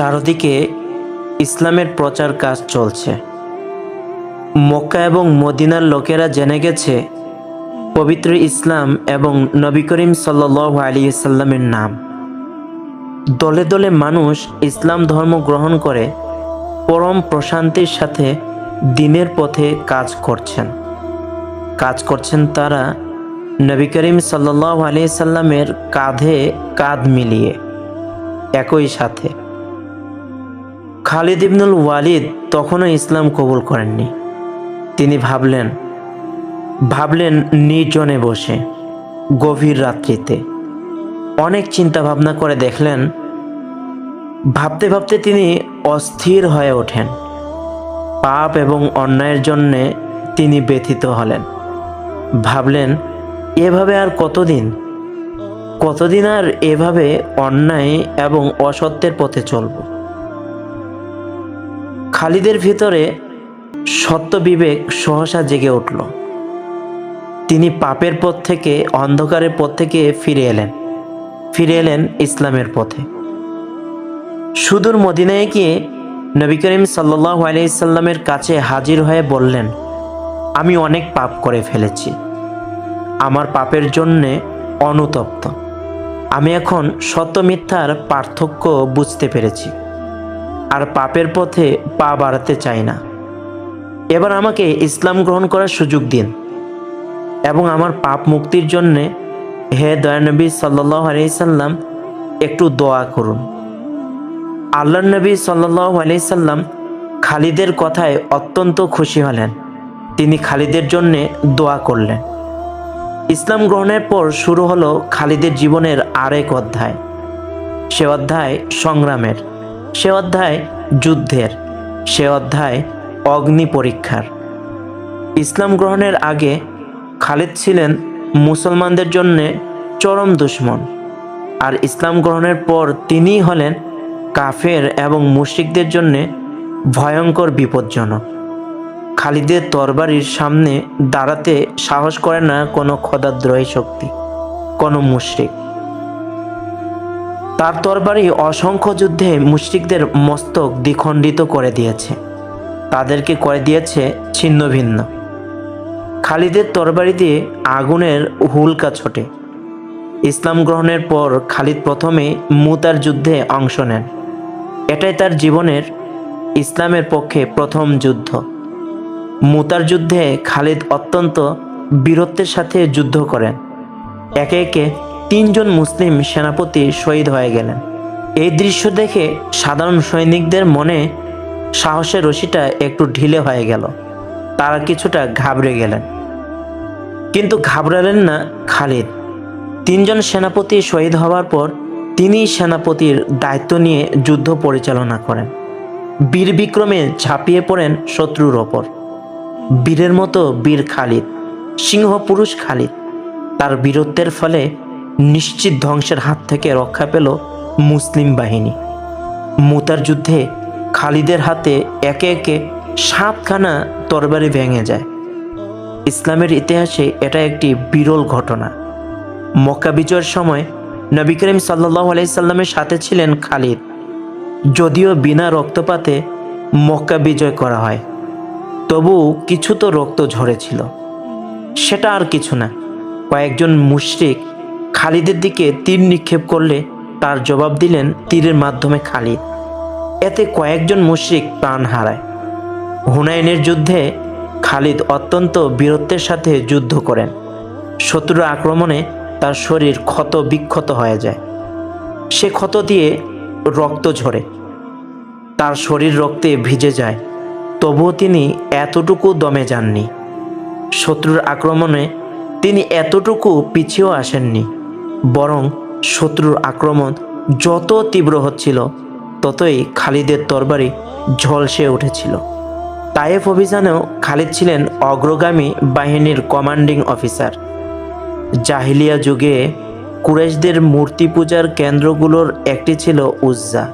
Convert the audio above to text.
চারদিকে ইসলামের প্রচার কাজ চলছে। মক্কা এবং মদিনার লোকেরা জেনে গেছে পবিত্র ইসলাম এবং নবী করিম সাল্লাহ আলী সাল্লামের নাম। দলে দলে মানুষ ইসলাম ধর্ম গ্রহণ করে পরম প্রশান্তির সাথে দিনের পথে কাজ করছেন। কাজ করছেন তারা নবী করিম সাল্লাহ সাল্লামের কাঁধে কাঁধ মিলিয়ে, একই সাথে। খালিদ ইবনুল ওয়ালিদ তখনও ইসলাম কবুল করেননি। তিনি ভাবলেন ভাবলেন নির্জনে বসে, গভীর রাত্রিতে। অনেক চিন্তা ভাবনা করে দেখলেন, ভাবতে ভাবতে তিনি অস্থির হয়ে ওঠেন। পাপ এবং অন্যায়ের জন্যে তিনি ব্যথিত হলেন। ভাবলেন, এভাবে আর কতদিন? কতদিন আর এভাবে অন্যায় এবং অসত্যের পথে চলব? খালিদের ভিতরে সত্য বিবেক সহসা জেগে উঠল। তিনি পাপের পথ থেকে, অন্ধকারের পথ থেকে ফিরে এলেন। ফিরে এলেন ইসলামের পথে। সুদূর মদিনায় গিয়ে নবী করিম সাল্লাহ আলাইসাল্লামের কাছে হাজির হয়ে বললেন, আমি অনেক পাপ করে ফেলেছি। আমার পাপের জন্যে অনুতপ্ত। আমি এখন সত্য মিথ্যার পার্থক্য বুঝতে পেরেছি। আর পাপের পথে পা বাড়াতে চাই না। এবার আমাকে ইসলাম গ্রহণ করার সুযোগ দিন এবং আমার পাপ মুক্তির জন্যে হে দয়ানবী সাল্লাহ আলাইসাল্লাম একটু দোয়া করুন। আল্লাহ নবী সাল্লাহ আলাইসাল্লাম খালিদের কথায় অত্যন্ত খুশি হলেন। তিনি খালিদের জন্যে দোয়া করলেন। ইসলাম গ্রহণের পর শুরু হলো খালিদের জীবনের আরেক অধ্যায়। সে অধ্যায় সংগ্রামের। সে অধ্যায় যুদ্ধের, সে অধ্যায় অগ্নি পরীক্ষার। ইসলাম গ্রহণের আগে খালিদ ছিলেন মুসলমানদের জন্যে চরম দুশ্মন আর ইসলাম গ্রহণের পর তিনিই হলেন কাফের এবং মুশরিকদের জন্যে ভয়ঙ্কর বিপজ্জনক। খালিদের তরবারির সামনে দাঁড়াতে সাহস করে না কোনো খদাদ্রোহী শক্তি, কোনো মুশরিক। তার তরবারি অসংখ্য যুদ্ধে মুশরিকদের মস্তক দ্বিখণ্ডিত করে দিয়েছে। তাদেরকে করে দিয়েছে ছিন্ন ভিন্ন। খালিদের তরবারি দিয়ে আগুনের হুলকা ছোটে। ইসলাম গ্রহণের পর খালিদ প্রথমে মুতার যুদ্ধে অংশ নেন। এটাই তার জীবনের ইসলামের পক্ষে প্রথম যুদ্ধ। মুতার যুদ্ধে খালিদ অত্যন্ত বীরত্বের সাথে যুদ্ধ করেন। একে একে তিনজন মুসলিম সেনাপতি শহীদ হয়ে গেলেন। এই দৃশ্য দেখে সাধারণ সৈনিকদের মনে সাহসের রশিটা একটু ঢিলে হয়ে গেল। তারা কিছুটা ঘাবড়ে গেলেন। কিন্তু ঘাবড়ালেন না খালিদ। তিনজন সেনাপতি শহীদ হওয়ার পর তিনি সেনাপতির দায়িত্ব নিয়ে যুদ্ধ পরিচালনা করেন। বীর বিক্রমে ঝাঁপিয়ে পড়েন শত্রুর ওপর। বীরের মতো বীর খালিদ, সিংহ পুরুষ খালিদ। তার বীরত্বের ফলে নিশ্চিত ধ্বংসের হাত থেকে রক্ষা পেল মুসলিম বাহিনী। মুতার যুদ্ধে খালিদের হাতে একে একে সাতখানা তরবারি ভেঙে যায়। ইসলামের ইতিহাসে এটা একটি বিরল ঘটনা। মক্কা বিজয়ের সময় নবী করিম সাল্লাহ আলাইসাল্লামের সাথে ছিলেন খালিদ। যদিও বিনা রক্তপাতে মক্কা বিজয় করা হয়, তবু কিছু তো রক্ত ঝরেছিল। সেটা আর কিছু না। কয়েকজন মুশরিক খালিদের দিকে তীর নিক্ষেপ করলে তার জবাব দিলেন তীরের মাধ্যমে খালিদ। এতে কয়েকজন মুশরিক প্রাণ হারায়। হুনাইনের যুদ্ধে খালিদ অত্যন্ত বীরত্বের সাথে যুদ্ধ করেন। শত্রুর আক্রমণে তার শরীর ক্ষত বিক্ষত হয়ে যায়। সে ক্ষত দিয়ে রক্ত ঝরে। তার শরীর রক্তে ভিজে যায়। তবুও তিনি এতটুকু দমে যাননি। শত্রুর আক্রমণে তিনি এতটুকু পিছিয়েও আসেননি। বরং শত্রুর আক্রমণ যত তীব্র হচ্ছিল, ততই খালিদের তরবারি ঝলসে উঠেছিল। তায়েফ অভিযানেও খালিদ ছিলেন অগ্রগামী বাহিনীর কমান্ডিং অফিসার জাহিলিয়া যুগে কুরেশদের মূর্তি পূজার কেন্দ্রগুলোর একটি ছিল উজ্জা।